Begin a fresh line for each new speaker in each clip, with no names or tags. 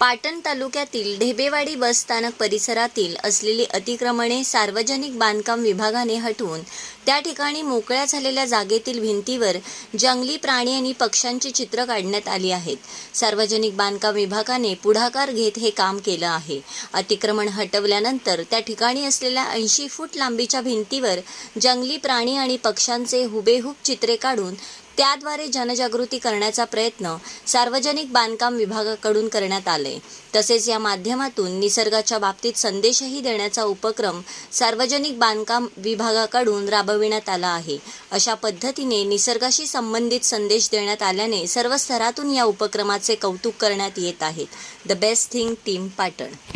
पाटण तालुक्यातील ढेबेवाडी बस स्थानक परिसरातील असलेली अतिक्रमणे सार्वजनिक बांधकाम विभागाने हटवून त्या ठिकाणी मोकळ्या झालेल्या जागेतील भिंतीवर जंगली प्राणी आणि पक्ष्यांची चित्र काढण्यात आली आहेत. सार्वजनिक बांधकाम विभागाने पुढाकार घेत हे काम केलं आहे. अतिक्रमण हटवल्यानंतर त्या ठिकाणी असलेल्या ऐंशी फूट लांबीच्या भिंतीवर जंगली प्राणी आणि पक्ष्यांचे हुबेहूब चित्रे काढून त्याद्वारे जनजागृती करण्याचा प्रयत्न सार्वजनिक बांधकाम विभागाकडून करण्यात आले. तसेच या माध्यमातून निसर्गाच्या बाबतीत संदेशही देण्याचा उपक्रम सार्वजनिक बांधकाम विभागाकडून राबविण्यात आला आहे. अशा पद्धतीने निसर्गाशी संबंधित संदेश देण्यात आल्याने सर्व स्तरातून या उपक्रमाचे कौतुक करण्यात येत आहेत the best thing team Patan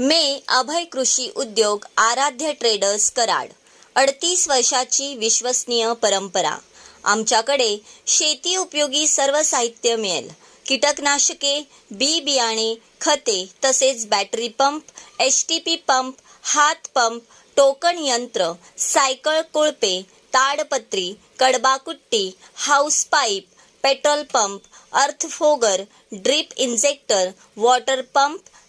मे अभय कृषी उद्योग आराध्य ट्रेडर्स कराड. अडतीस वर्षाची विश्वसनीय परंपरा. आमच्याकडे शेती उपयोगी सर्व साहित्य मिळेल. कीटकनाशके बी बियाणे खते तसेच battery pump H T P pump हात पंप टोकन यंत्र सायकल कोळपे ताडपत्री कडबाकुट्टी hose pipe petrol pump अर्थफोगर drip injector water pump